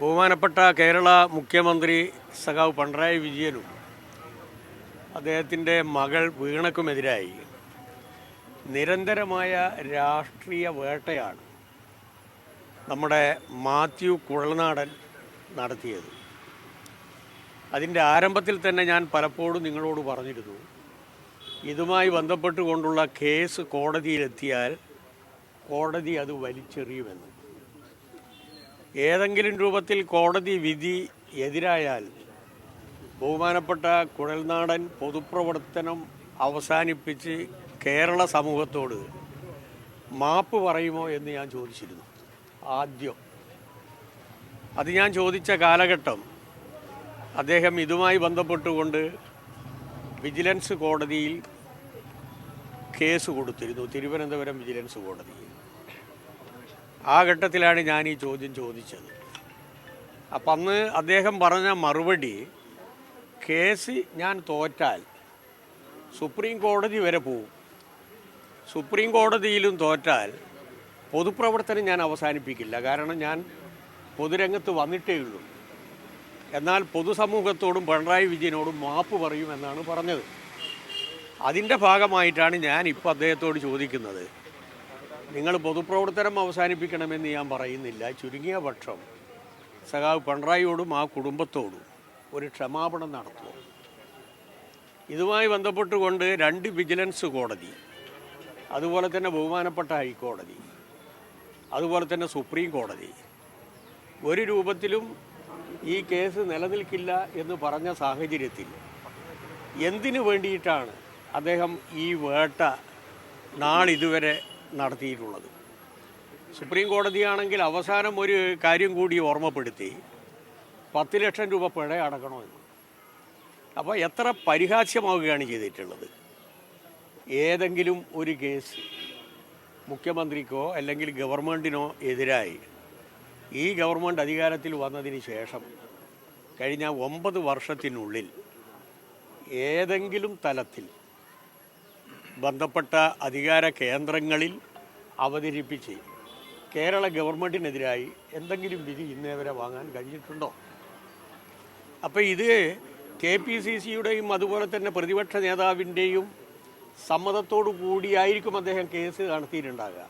ബഹുമാനപ്പെട്ട കേരള മുഖ്യമന്ത്രി സഖാവ് പിണറായി വിജയനും അദ്ദേഹത്തിന്റെ മകൾ വീണക്കുമെതിരായി നിരന്തരമായ രാഷ്ട്രീയ വേട്ടയാണ് നമ്മുടെ മാത്യു കുഴൽനാടൻ നടത്തിയത്. അതിന്റെ ആരംഭത്തിൽ തന്നെ ഞാൻ പലപ്പോഴും നിങ്ങളോട് പറഞ്ഞിരുന്നു ഇതുമായി ബന്ധപ്പെട്ടുകൊണ്ടുള്ള കേസ് കോടതിയിലെത്തിയാൽ കോടതി അത് വലിച്ചെറിയുമെന്ന്. ഏതെങ്കിലും രൂപത്തിൽ കോടതി വിധി എതിരായാൽ ബഹുമാനപ്പെട്ട കുഴൽനാടൻ പൊതുപ്രവർത്തനം അവസാനിപ്പിച്ച് കേരള സമൂഹത്തോട് മാപ്പ് പറയുമോ എന്ന് ഞാൻ ചോദിച്ചിരുന്നു. ആദ്യം. അത് ഞാൻ ചോദിച്ച കാലഘട്ടം അദ്ദേഹം ഇതുമായി ബന്ധപ്പെട്ടുകൊണ്ട് വിജിലൻസ് കോടതിയിൽ കേസ് കൊടുത്തിരുന്നു. തിരുവനന്തപുരം വിജിലൻസ് കോടതിയിൽ. ആ ഘട്ടത്തിലാണ് ഞാൻ ഈ ചോദ്യം ചോദിച്ചത്. അപ്പം അന്ന് അദ്ദേഹം പറഞ്ഞ മറുപടി കേസ് ഞാൻ തോറ്റാൽ സുപ്രീം കോടതി വരെ പോവും. സുപ്രീം കോടതിയിലും തോറ്റാൽ പൊതുപ്രവർത്തനം ഞാൻ അവസാനിപ്പിക്കില്ല. കാരണം ഞാൻ പൊതുരംഗത്ത് വന്നിട്ടേ ഉള്ളൂ എന്നാൽ പൊതുസമൂഹത്തോടും പിണറായി വിജയനോടും മാപ്പ് പറയുമെന്നാണ് പറഞ്ഞത്. അതിന്റെ ഭാഗമായിട്ടാണ് ഞാൻ ഇപ്പോൾ അദ്ദേഹത്തോട് ചോദിക്കുന്നത്. നിങ്ങൾ പൊതുപ്രവർത്തനം അവസാനിപ്പിക്കണമെന്ന് ഞാൻ പറയുന്നില്ല. ചുരുങ്ങിയ പക്ഷം സഖാവ് പിണറായിയോടും ആ കുടുംബത്തോടും ഒരു ക്ഷമാപണം നടത്തുക. ഇതുമായി ബന്ധപ്പെട്ടുകൊണ്ട് രണ്ട് വിജിലൻസ് കോടതി അതുപോലെ തന്നെ ബഹുമാനപ്പെട്ട ഹൈക്കോടതി അതുപോലെ തന്നെ സുപ്രീം കോടതി ഒരു രൂപത്തിലും ഈ കേസ് നിലനിൽക്കില്ല എന്ന് പറഞ്ഞ സാഹചര്യത്തിൽ എന്തിനു വേണ്ടിയിട്ടാണ് അദ്ദേഹം ഈ വേട്ട നാളിതുവരെ നടത്തിയിട്ടുള്ളത്. സുപ്രീം കോടതിയാണെങ്കിൽ അവസാനം ഒരു കാര്യം കൂടി ഓർമ്മപ്പെടുത്തി. പത്ത് ലക്ഷം രൂപ പിഴ അടക്കണമെന്ന് അപ്പോൾ എത്ര പരിഹാസ്യമാവുകയാണ് ചെയ്തിട്ടുള്ളത്. ഏതെങ്കിലും ഒരു കേസ് മുഖ്യമന്ത്രിക്കോ അല്ലെങ്കിൽ ഗവൺമെന്റിനോ എതിരായി ഈ ഗവൺമെന്റ് അധികാരത്തിൽ വന്നതിന് ശേഷം കഴിഞ്ഞ ഒമ്പത് വർഷത്തിനുള്ളിൽ ഏതെങ്കിലും തലത്തിൽ ബന്ധപ്പെട്ട അധികാര കേന്ദ്രങ്ങളിൽ അവതരിപ്പിച്ച് കേരള ഗവൺമെന്റിനെതിരായി എന്തെങ്കിലും വിധി ഇന്നേ വരെ വാങ്ങാൻ കഴിഞ്ഞിട്ടുണ്ടോ? അപ്പോൾ ഇത് കെ പി സി സിയുടെയും അതുപോലെ തന്നെ പ്രതിപക്ഷ നേതാവിന്റെയും സമ്മതത്തോടു കൂടിയായിരിക്കും അദ്ദേഹം കേസ് നടത്തിയിട്ടുണ്ടാകുക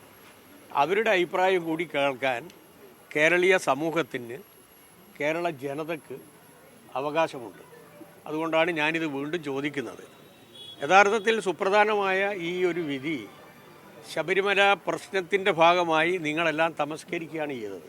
അവരുടെ അഭിപ്രായം കൂടി കേൾക്കാൻ കേരളീയ സമൂഹത്തിന് കേരള ജനതയ്ക്ക് അവകാശമുണ്ട്. അതുകൊണ്ടാണ് ഞാനിത് വീണ്ടും ചോദിക്കുന്നത്. യഥാർത്ഥത്തിൽ സുപ്രധാനമായ ഈ ഒരു വിധി ശബരിമല പ്രശ്നത്തിന്റെ ഭാഗമായി നിങ്ങളെല്ലാം തമസ്കരിക്കുകയാണ് ചെയ്തത്.